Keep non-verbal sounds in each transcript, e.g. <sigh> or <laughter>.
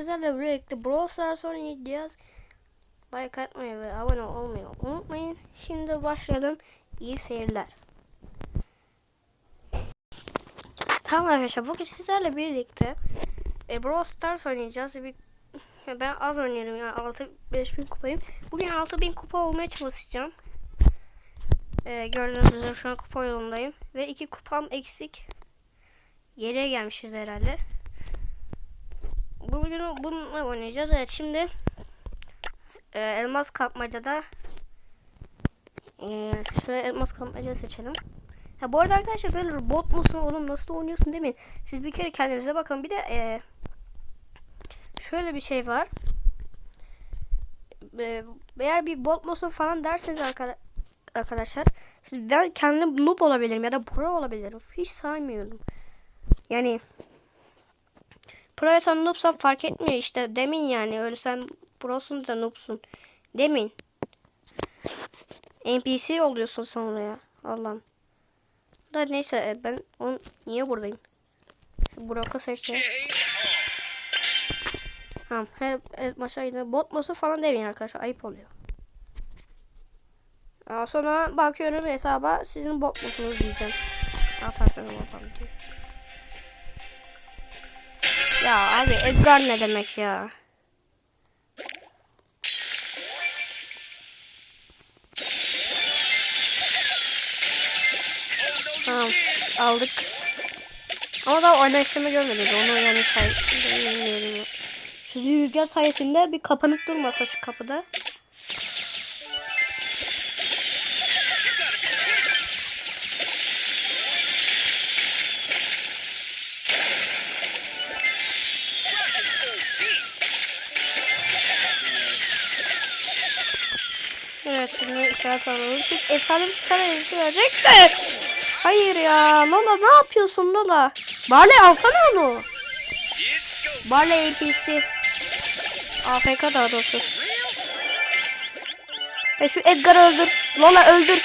Sizlerle birlikte Brawl Stars oynayacağız. Like atmayı ve abone olmayı unutmayın. Şimdi başlayalım. İyi seyirler. Tamam arkadaşlar bugün sizlerle birlikte e, Brawl Stars oynayacağız. Bir, ben az oynuyorum yani 6 5000 kupayım. Bugün 6000 kupa olmaya çalışacağım. E, gördüğünüz üzere şu an kupa yolundayım. Ve iki kupam eksik. Geriye gelmişiz herhalde. Bugün bununla oynayacağız. Evet şimdi e, elmas kapmacada e, şöyle elmas kapmaca seçelim. Ha, bu arada arkadaşlar böyle bot musun oğlum nasıl oynuyorsun demeyin. Siz bir kere kendinize bakın. Bir de e, şöyle bir şey var. E, eğer bir bot musun falan derseniz arkadaşlar arkadaşlar siz ben kendim noob olabilirim ya da pro olabilirim. Hiç saymıyorum. Yani Pro'ya sen noobsan fark etmiyor işte. Demin yani öyle sen prosun da noobsun. Demin. NPC oluyorsun sonra ya. Allah'ım. Da neyse e, ben on niye buradayım? Brock'u seçtim. Tamam. Maça yine bot musu falan demeyin arkadaşlar. Ayıp oluyor. Aa, sonra bakıyorum hesaba sizin bot musunuz diyeceğim. Atarsanız bakalım diyor. Ya abi Edgar ne demek ya? Tamam aldık. Ama daha oynayışımı görmedik. Onu yani sayesinde bilmiyorum. rüzgar sayesinde bir kapanıp durmasa şu kapıda. Evet şimdi işaret alalım. Siz efendim karayı vereceksin. Hayır ya. Lola ne yapıyorsun Lola? Barley alsana onu. Barley NPC. AFK daha doğrusu. E şu Edgar'ı öldür. Lola öldür.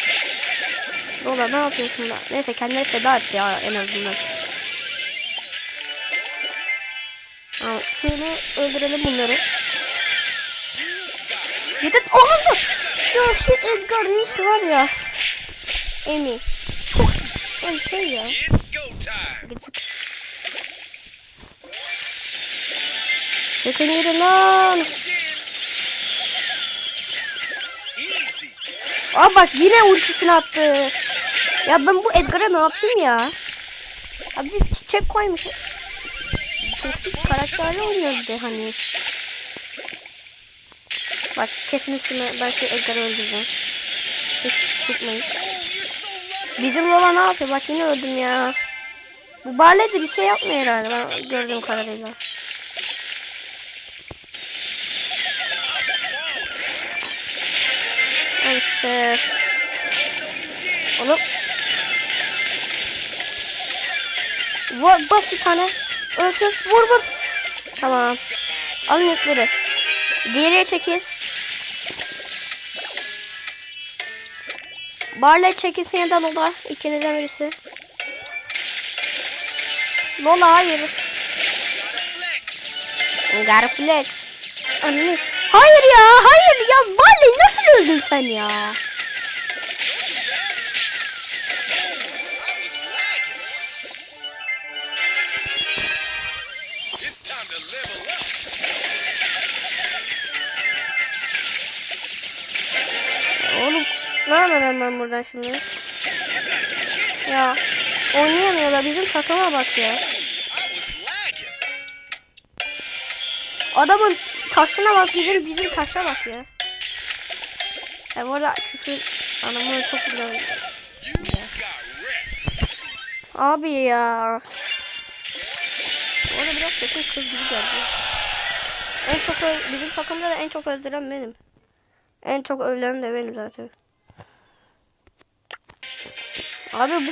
Lola ne yapıyorsun da? Neyse kendine feda et ya en azından. Şöyle öldürelim bunları. Yeter oldu. Ya şu Edgar Reis var ya. Emi. Çok ay şey ya. It's go time. Gıcık. Çıkın gidin lan. Aa bak yine ultisini attı. Ya ben bu Edgar'a ne yapayım ya? Abi çiçek koymuş. Toksik karakterle oynuyor bir de hani. Bak kesin üstüne belki Edgar'ı öldüreceğim. Hiç tutmayın. Bizim Lola ne yapıyor? Bak yine öldüm ya. Bu Barley bir şey yapmıyor herhalde ben gördüğüm kadarıyla. Evet. Oğlum. Vur bas bir tane. Ölsün. Vur vur. Tamam. Alın yükleri. Geriye çekil. Barley çekilsin ya da Lola. İkinizden birisi. Lola hayır. Garflex. Anne. Hayır ya hayır ya Barley nasıl öldün sen ya? Ne yapacağım ben buradan şimdi? Ya oynayamıyorlar bizim takıma bak ya. Adamın taşına bak bizim bizim taşa bak ya. Ya bu arada küfür anamı çok güzel. Abi ya. Bu arada biraz sesin kız gibi geldi. En çok bizim takımda da en çok öldüren benim. En çok ölen de benim zaten. Abi bu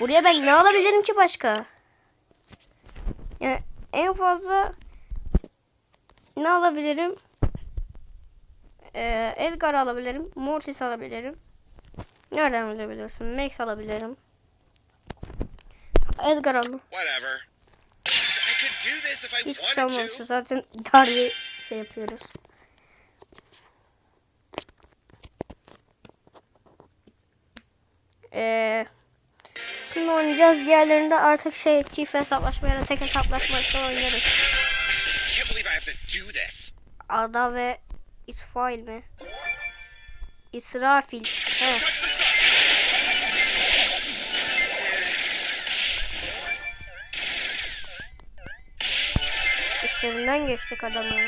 buraya ben ne alabilirim ki başka? Yani en fazla ne alabilirim? Ee, Edgar alabilirim. Mortis alabilirim. Nereden alabiliyorsun? Max alabilirim. Edgar alın. Olmamış. to. Zaten dar bir şey yapıyoruz. Ee, şimdi oynayacağız. Diğerlerinde artık şey çift hesaplaşma ya da tek hesaplaşma oynarız. Ada ve İsfail mi? İsrafil. He. İşlerinden geçtik adamın.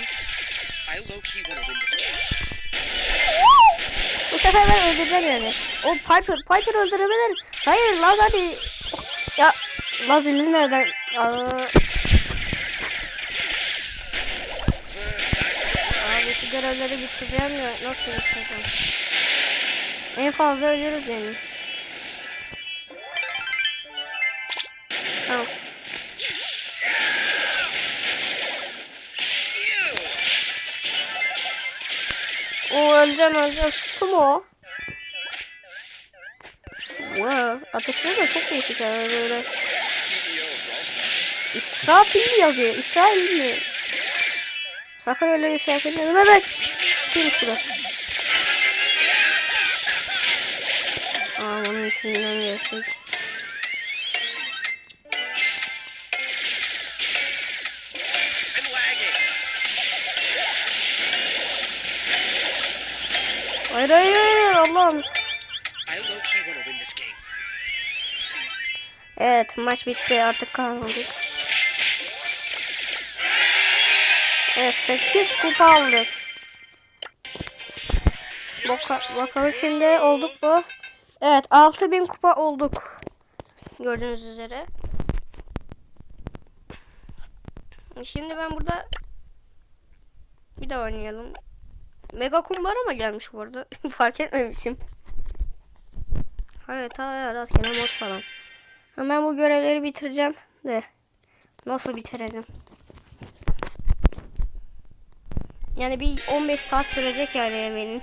I low key want to win this game. Bu sefer ben öldüreceğim yani. O Piper, Piper öldürebilir. Hayır Laz hadi. Ya Laz eli nereden? Aa. Abi şu görevleri bitireceğim ya nasıl bitireceğim? En fazla ölürüz yani. Tamam. O öleceğim öleceğim. Kim o? Wow, ateşleri de çok değişik yani böyle. İsrafil yazıyor. İsrail mi? Sakın öyle bir şey yapmayın. Evet. Kim şurada? Aa onun içinden geçtik. Hayır hayır Allah'ım. Evet maç bitti artık kazandık. Evet 8 kupa aldık. Baka, bakalım şimdi olduk mu? Evet 6000 kupa olduk. Gördüğünüz üzere. Şimdi ben burada bir daha oynayalım. Mega kumbara mı gelmiş bu arada? <laughs> Fark etmemişim. Harita rastgele mod falan. Hemen bu görevleri bitireceğim de. Nasıl bitirelim? Yani bir 15 saat sürecek yani eminim.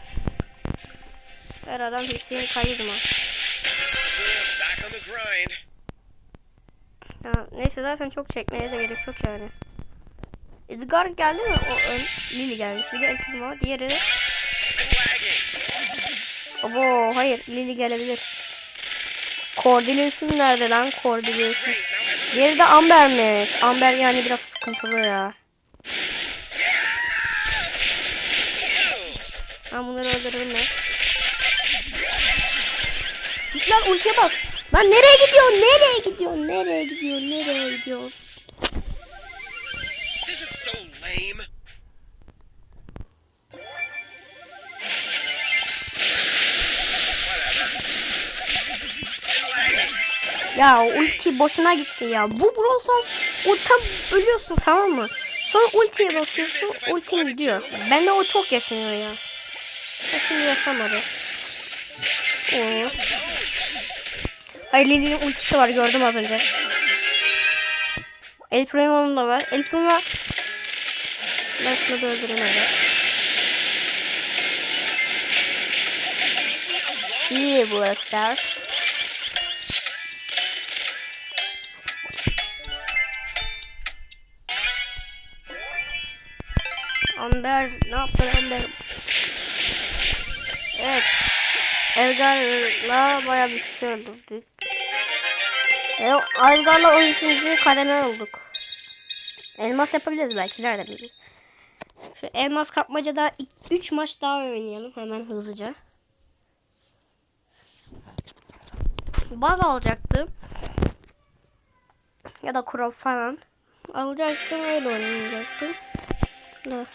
Her adam Hüseyin the grind. Ya, neyse zaten çok çekmeye de gerek yok yani. Edgar geldi mi? O ön, Lily gelmiş. Bir de El Primo. Diğeri de... Abo hayır Lily gelebilir. Cordelius'un nerede lan Cordelius'un? Diğeri de Amber'miş. Amber yani biraz sıkıntılı ya. Ben bunları öldürürüm ben. Git lan ultiye bak. Lan nereye gidiyorsun? Nereye gidiyorsun? Nereye gidiyorsun? Nereye gidiyorsun? Lame. Ya ulti boşuna gitti ya. Bu Brawl Stars tam ölüyorsun tamam mı? Sonra ultiye basıyorsun ultin gidiyor. Bende o çok yaşanıyor ya. Şimdi yaşamadı. Oo. Hayır Lily'nin ultisi var gördüm az önce. El Primo'nun da var. El Primo şunu da öldüreyim öyle. İyi bu Stars. Amber ne yaptın Amber? Evet. Edgar'la bayağı bir kişi öldürdük. Edgar'la 13. kademe olduk. Elmas yapabiliriz belki nerede biliriz. Şu elmas kapmacada 3 maç daha oynayalım hemen hızlıca. Baz alacaktım. Ya da kuro falan. Alacaktım öyle oynayacaktım. Da.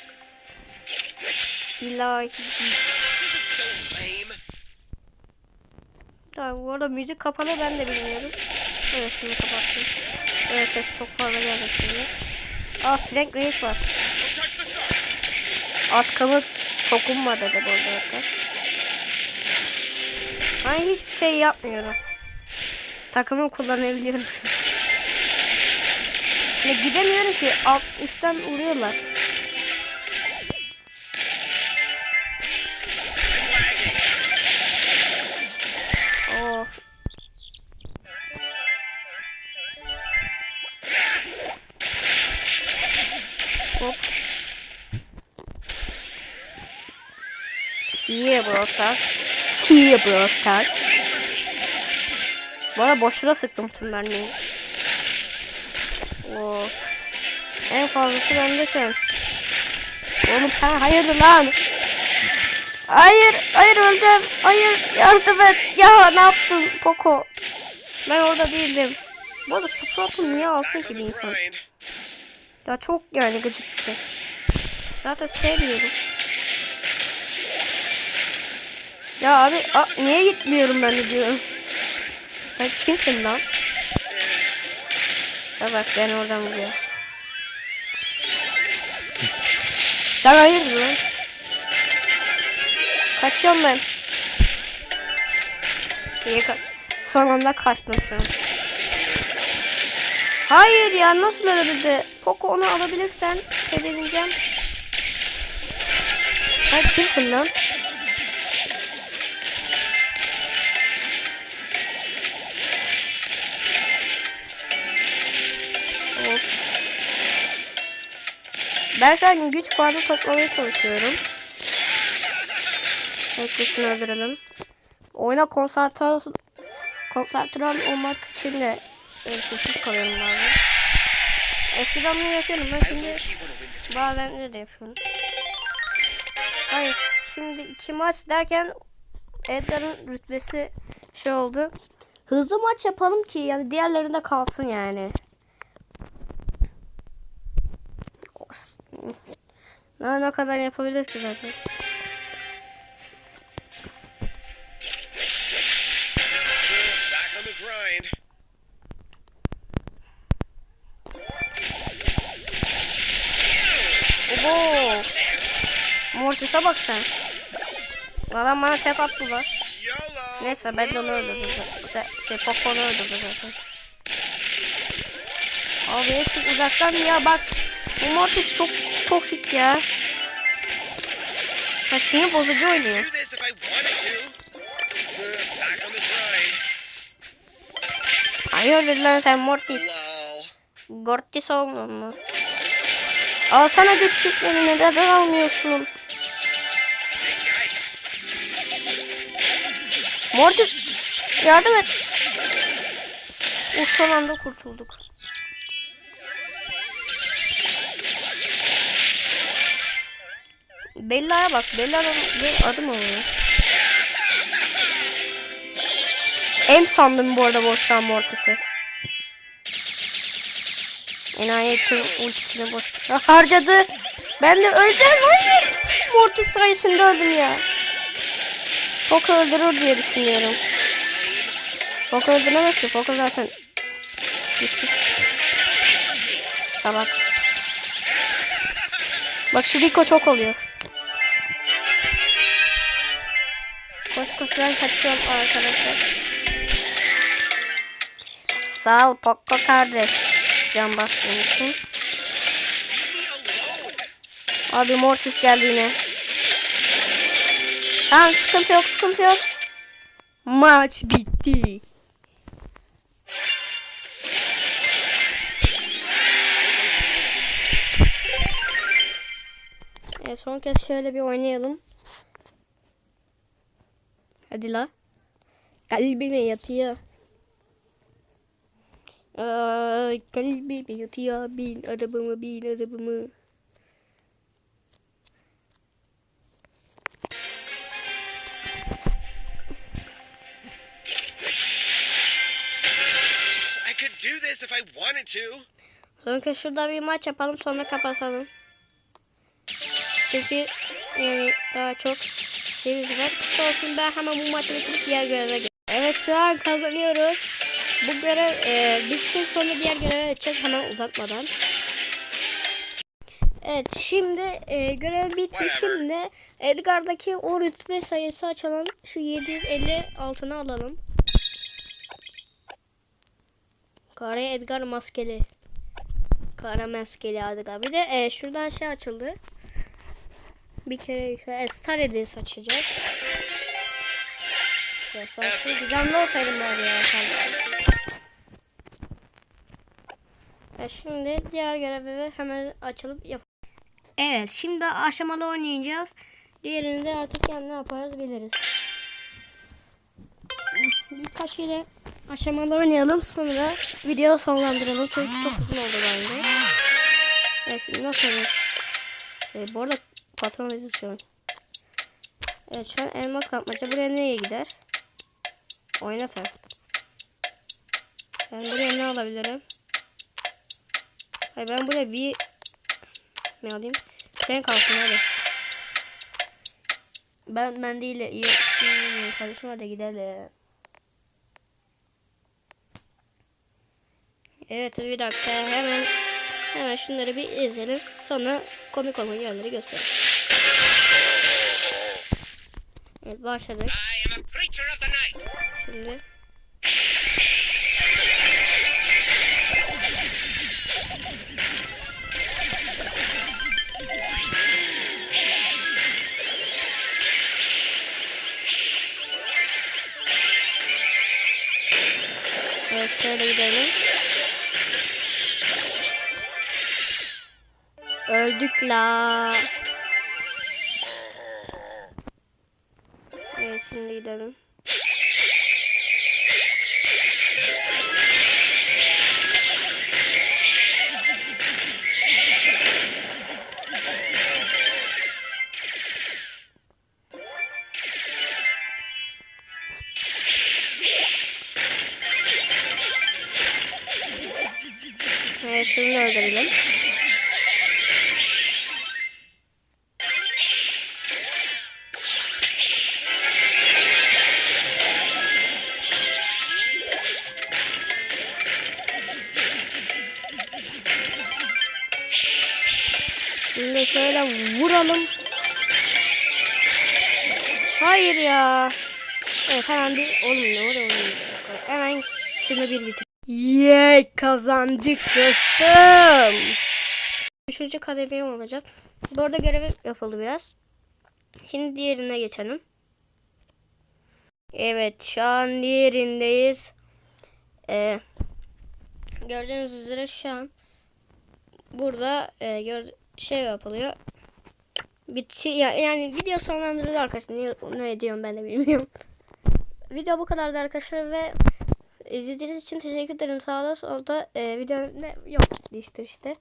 İlahi. Tamam bu arada müzik kapalı ben de bilmiyorum. Evet şimdi kapattım. Evet ses çok fazla geldi şimdi. Aa Frank Reis var. Arkamı dokunma dedi bu arada. Ben hiçbir şey yapmıyorum. Takımı kullanabiliyorum. Ya gidemiyorum ki alt üstten vuruyorlar. See Brawl Stars. See Brawl Stars. Bu arada boşuna sıktım tüm mermiyi. Oo. En fazlası bende şu an. Oğlum sen hayırdır lan? Hayır, hayır öleceğim. Hayır, yardım et. Ya ne yaptın Poco? Ben orada değildim. Bu arada Sprout'u niye alsın ki bir insan? Ya çok yani gıcık bir şey. Zaten sevmiyorum. Ya abi a, niye gitmiyorum ben diyorum. Sen kimsin lan? Ya bak ben oradan vuruyor. Sen hayırdır lan? Kaçıyorum ben. Niye ka Son kaçtım şu an. Hayır ya nasıl ölebildi? Poco onu alabilirsen sevineceğim. Sen kimsin lan? Ben şu an güç puanı toplamaya çalışıyorum. Şunu öldürelim. Oyuna konsantrasyon konsantre olmak için de e, sessiz kalıyorum bazen. Eskiden bunu yapıyordum ben şimdi bazen de, de yapıyorum. Hayır şimdi iki maç derken Edgar'ın rütbesi şey oldu. Hızlı maç yapalım ki yani diğerlerinde kalsın yani. Ne ne kadar yapabilir ki zaten. Oho. Mortis'e bak sen. Adam bana tek attılar. YOLO. Neyse ben de onu öldürdüm. Şey Poco'nu öldürdüm zaten. Abi hepsi uzaktan ya bak. Bu Mortis çok toksik ya. Bak sinir bozucu oynuyor. Hayırdır lan sen Mortis. Gortis olmuyor mu? Alsana güç küpleri neden almıyorsun? Mortis yardım et. O son anda kurtulduk. Bella'ya bak. Bella'nın bir adı mı oluyor? En sandım bu arada boştan Mortis'i. Enayetin ultisini boş Ya harcadı. Ben de öleceğim. Hayır. Mortis sayesinde öldüm ya. Poco öldürür diye düşünüyorum. Poco öldüremez ki. Poco zaten gitti. Salak. Bak şu Rico çok oluyor. Ben kaçıyorum arkadaşlar. Sağ ol Poco kardeş. Can bastığın için. Abi Mortis geldi yine. Tamam sıkıntı yok sıkıntı yok. Maç bitti. Evet son kez şöyle bir oynayalım. Hadi la. Kalbime yatıyor. Ay, kalbime yatıyor. Bin arabamı bin arabamı. I could do this if I wanted to. Son kez şurada bir maç yapalım sonra kapatalım. Çünkü yani daha çok şeyimiz var. Kısa olsun ben hemen bu maçı bitirip diğer göreve geçeyim. Evet şu an kazanıyoruz. Bu görev e, bitsin sonra diğer göreve geçeceğiz hemen uzatmadan. Evet şimdi e, görev bitti. Şimdi Edgar'daki o rütbe sayısı açalım. Şu 750 altına alalım. Kare Edgar maskeli. Kara maskeli Edgar. Bir de e, şuradan şey açıldı. Bir kere yüksel. E, Star Edis açacak. Ya, saçma düzenli olsaydım bari ya. E, şimdi diğer görevi hemen açılıp yap. Evet şimdi aşamalı oynayacağız. Diğerini de artık yani ne yaparız biliriz. Birkaç yere aşamalı oynayalım sonra video sonlandıralım. Çünkü çok uzun oldu bence. Neyse nasıl olur? Şey, bu arada patron bizi istiyor. Evet şu an elmas kapmaca buraya neye gider? Oyna sen. Ben buraya ne alabilirim? Hayır ben buraya bir ne alayım? Sen kalsın hadi. Ben ben değil iyi. Kardeşim hadi gidelim. Evet bir dakika hemen hemen şunları bir izleyelim. Sonra komik olan yerleri gösterelim. Evet başladık. I am a creature of the night. Şimdi Evet şöyle gidelim. Öldük la. Şimdi gidelim. Şöyle vuralım. Hayır ya. Evet hemen bir oluyor oğlum? Hemen şunu bir bitir. Yey kazandık dostum. Üçüncü kademeye olacak. Bu arada görev yapıldı biraz. Şimdi diğerine geçelim. Evet şu an diğerindeyiz. Ee, gördüğünüz üzere şu an burada e, gör, şey yapılıyor. Bitti ya yani video sonlandırılıyor arkadaşlar. Ne, ne diyorum ben de bilmiyorum. Video bu kadardı arkadaşlar ve izlediğiniz için teşekkür ederim. Sağda solda e, videonun ne yok işte işte.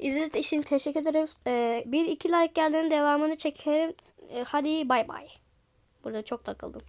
İzlediğiniz için teşekkür ederim. E, bir iki like geldiğinde devamını çekerim. E, hadi bay bay. Burada çok takıldım.